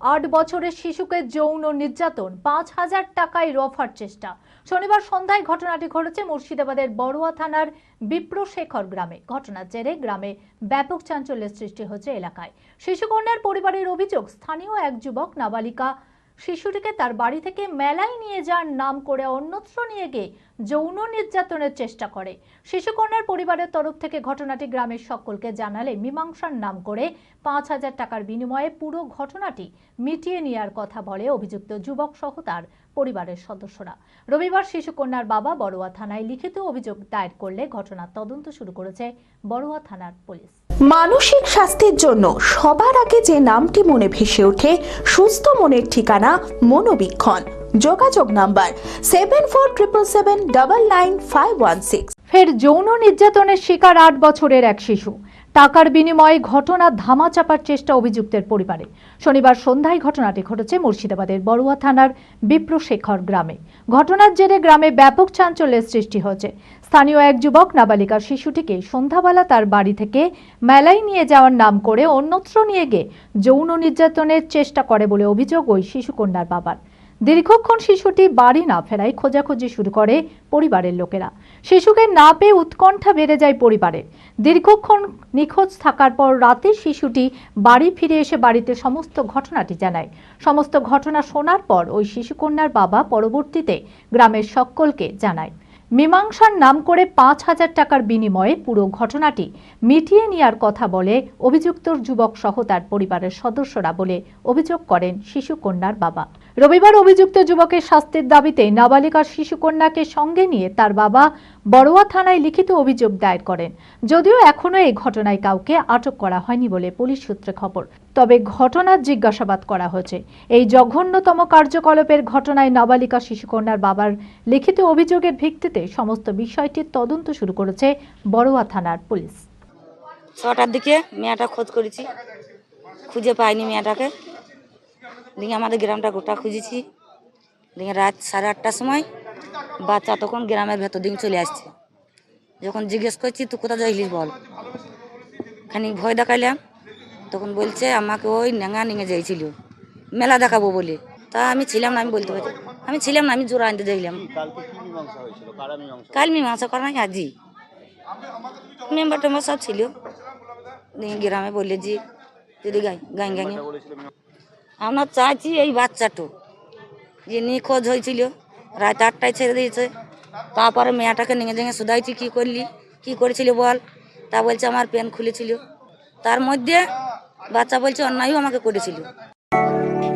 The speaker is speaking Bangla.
আট বছরের শিশুকে যৌন নির্যাতন, পাঁচ হাজার টাকায় রফার চেষ্টা। শনিবার সন্ধ্যায় ঘটনাটি ঘটেছে মুর্শিদাবাদের বড়ুয়া থানার বিপ্রশেখর গ্রামে। ঘটনার জেরে গ্রামে ব্যাপক চাঞ্চল্যের সৃষ্টি হচ্ছে এলাকায়। শিশুকন্যার পরিবারের অভিযোগ, স্থানীয় এক যুবক নাবালিকা শিশুটিকে তার বাড়ি থেকে মেলায় নিয়ে যাওয়ার নাম করে অন্যত্র নিয়ে গিয়ে যৌন নির্যাতনের চেষ্টা করে। শিশুকন্যার পরিবারের তরফ থেকে ঘটনাটি গ্রামের সকলকে জানালে মীমাংসার নাম করে পাঁচ হাজার টাকার বিনিময়ে পুরো ঘটনাটি মিটিয়ে নেওয়ার কথা বলে অভিযুক্ত যুবক সহ তার পরিবারের সদস্যরা। রবিবার শিশুকন্যার বাবা বড়ুয়া থানায় লিখিত অভিযোগ দায়ের করলে ঘটনার তদন্ত শুরু করেছে বড়ুয়া থানার পুলিশ। মানসিক স্বাস্থ্যের জন্য সবার আগে যে নামটি মনে ভেসে ওঠে, সুস্থ মনের ঠিকানা মনোবীক্ষণ। যোগাযোগ number seven four triple seven double nine five one six ফের যৌন নির্যাতনের শিকার আট বছরের এক শিশু। টাকার বিনিময়ে ঘটনা ধামাচাপার চেষ্টা অভিযুক্তের পরিবারে। শনিবার সন্ধ্যায় ঘটনাটি ঘটেছে মুর্শিদাবাদের বড়ুয়া থানার বিপ্রশেখর গ্রামে। ঘটনার জেরে গ্রামে ব্যাপক চাঞ্চল্যের সৃষ্টি হয়েছে। স্থানীয় এক যুবক নাবালিকা শিশুটিকে সন্ধ্যাবেলা তার বাড়ি থেকে মেলায় নিয়ে যাওয়ার নাম করে অন্যত্র নিয়ে গিয়ে যৌন নির্যাতনের চেষ্টা করে বলে অভিযোগ ওই শিশুকন্যার বাবার। দীর্ঘক্ষণ শিশুটি বাড়ি না ফেরায় খোঁজাখুঁজি শুরু করে পরিবারের লোকেরা। শিশুকে না পেয়ে উৎকণ্ঠা বেড়ে যায় পরিবারের। দীর্ঘক্ষণ নিখোঁজ থাকার পর রাতে শিশুটি বাড়ি ফিরে এসে বাড়িতে সমস্ত ঘটনাটি জানায়। সমস্ত ঘটনা শোনার পর ওই শিশুকন্যার বাবা পরবর্তীতে গ্রামের সকলকে জানায়। মীমাংসার নাম করে পাঁচ হাজার টাকার বিনিময়ে পুরো ঘটনাটি মিটিয়ে নেওয়ার কথা বলে অভিযুক্তর যুবক সহ তার পরিবারের সদস্যরা বলে অভিযোগ করেন শিশুকন্যার বাবা। রবিবার অভিযুক্ত যুবকের শাস্তির দাবিতে নাবালিকার শিশুকন্যাকে সঙ্গে নিয়ে তার বাবা বড়ুয়া থানায় লিখিত অভিযোগ দায়ের করেন। যদিও এখনও এই ঘটনায় কাউকে আটক করা হয়নি বলে পুলিশ সূত্রে খবর। তবে ঘটনার জিজ্ঞাসাবাদ করা হয়েছে। এই জঘন্যতম কার্যকলাপের ঘটনায় নাবালিকা শিশুকন্যার বাবার লিখিত অভিযোগের ভিত্তিতে সমস্ত বিষয়টির তদন্ত শুরু করেছে বড়ুয়া থানার পুলিশ। ছটার দিকে মেয়েটা খোঁজ করেছি। খুঁজে পাইনি মেয়েটাকে। দিয়ে আমাদের গ্রামটা গোটা খুঁজেছি। দিয়ে রাত সাড়ে আটটার সময় বাচ্চা তখন গ্রামের ভেতর দিকে চলে আসছে। যখন জিজ্ঞেস করছি, তুই কোথা যাইলিস বল? খানিক ভয় দেখাইলাম। তখন বলছে, আমাকে ওই নেঙা নিঙে যাইছিল। মেলা দেখাবো বলে। তা আমি ছিলাম না, আমি বলতে পারছি আমি ছিলাম না, আমি জোর আনতে যাইলাম। কাল মীমাংসা করা নাই আজি? মেম্বার টেম্বার সব ছিল। গ্রামে বললে যে, যদি গাই গাই গাই? আমরা চাইছি এই বাচ্চাটু, যে নিখোঁজ হয়েছিল, রাত আটটায় ছেড়ে দিয়েছে। তারপরে মেয়েটাকে নিঙে ভেঙে শুধাইছি, কী করলি, কী করেছিল বল? তা বলছে, আমার পেন খুলেছিল। তার মধ্যে বাচ্চা বলছে, অন্যায়ও আমাকে করেছিল।